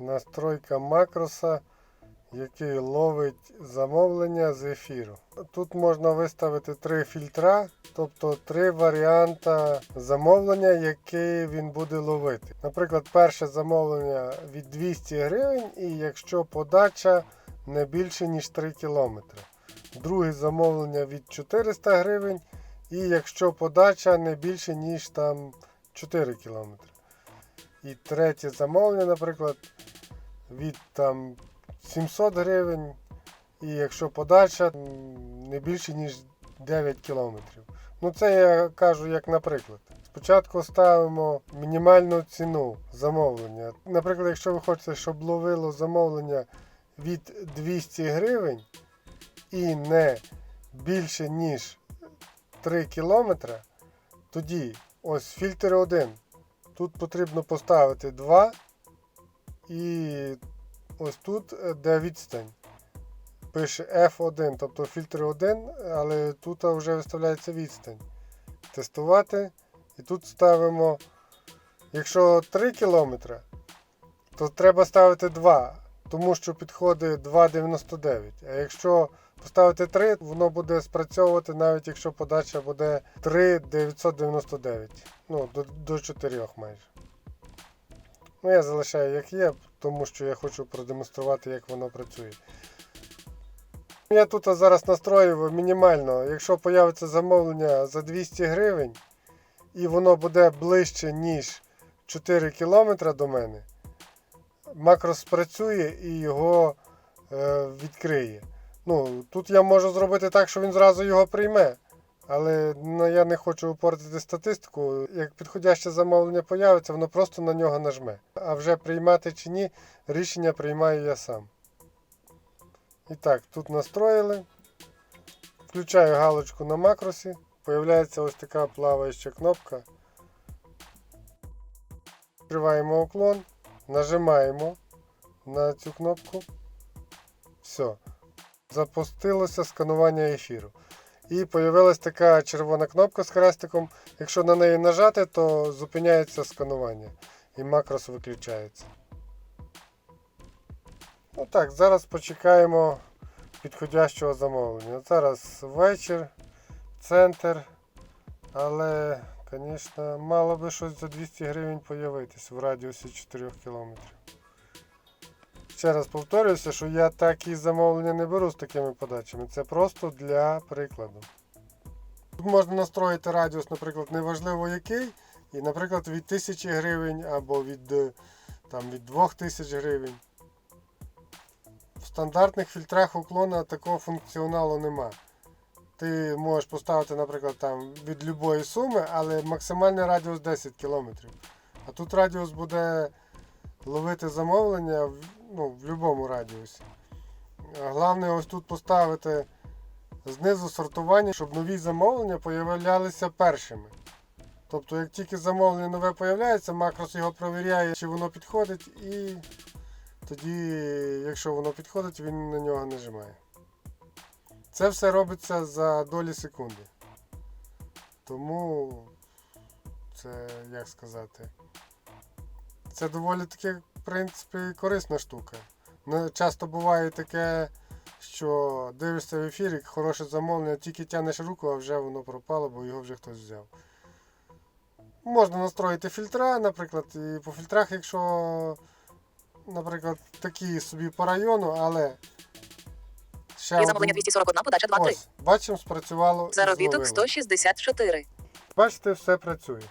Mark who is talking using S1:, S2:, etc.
S1: настройка макроса, який ловить замовлення з ефіру. Тут можна виставити три фільтра, тобто три варіанти замовлення, які він буде ловити. Наприклад, перше замовлення від 200 гривень, і якщо подача не більше ніж 3 км. Друге замовлення від 400 гривень, і якщо подача не більше ніж там 4 км. І третє замовлення, наприклад, від там 700 гривень, і якщо подача не більше ніж 9 кілометрів. Ну це я кажу як наприклад. Спочатку ставимо мінімальну ціну замовлення. Наприклад, якщо ви хочете, щоб ловило замовлення від 200 гривень і не більше ніж 3 кілометри, тоді ось фільтр 1. Тут потрібно поставити 2 і ось тут, е, де відстань. Пише F1, тобто фільтр 1, але тут вже виставляється відстань. Тестувати. І тут ставимо, якщо 3 км, то треба ставити 2, тому що підходить 2,99. А якщо поставити 3, воно буде спрацьовувати навіть якщо подача буде 3,999. Ну, до, до 4 майже. Ну, я залишаю як є, тому що я хочу продемонструвати, як воно працює. Я тут зараз настроюю мінімально. Якщо появиться замовлення за 200 гривень і воно буде ближче, ніж 4 км до мене, макрос спрацює і його е, відкриє. Ну, тут я можу зробити так, що він зразу його прийме. Але ну, я не хочу портити статистику. Як підходяще замовлення появиться, воно просто на нього нажме. А вже приймати чи ні, рішення приймаю я сам. І так, тут настроїли. Включаю галочку на макросі. Появляється ось така плаваюча кнопка. Відкриваємо уклон, нажимаємо на цю кнопку. Все. Запустилося сканування ефіру. І появилась така червона кнопка з хрестиком. Якщо на неї нажати, то зупиняється сканування і макрос виключається. Ну так, зараз почекаємо підходящого замовлення. Зараз вечір, центр, але, звісно, мало би щось за 200 гривень появитись в радіусі 4 км. Ще раз повторююся, що я такі замовлення не беру з такими подачами. Це просто для прикладу. Тут можна настроїти радіус, наприклад, неважливо який. І, наприклад, від 1000 гривень або від, е, там, від 2000 гривень. В стандартних фільтрах уклона такого функціоналу нема. Ти можеш поставити, наприклад, там від любої суми, але максимальний радіус 10 км. А тут радіус буде ловити замовлення ну, в будь-якому радіусі. Головне ось тут поставити знизу сортування, щоб нові замовлення появлялися першими. Тобто, як тільки замовлення нове появляється, макрос його перевіряє, чи воно підходить, і тоді, якщо воно підходить, він на нього нажимає. Це все робиться за долі секунди. Тому це як сказати. Це доволі таки, в принципі, корисна штука. Ну, часто буває таке, що дивишся в ефірі, хороше замовлення, тільки тянеш руку, а вже воно пропало, бо його вже хтось взяв. Можна настроїти фільтра, наприклад, і по фільтрах, якщо, наприклад, такі собі по району, але. Ще
S2: замовлення 241, подача 2-3.
S1: Ось, бачимо, спрацювало.
S2: Заробіток 164.
S1: Бачите, все працює.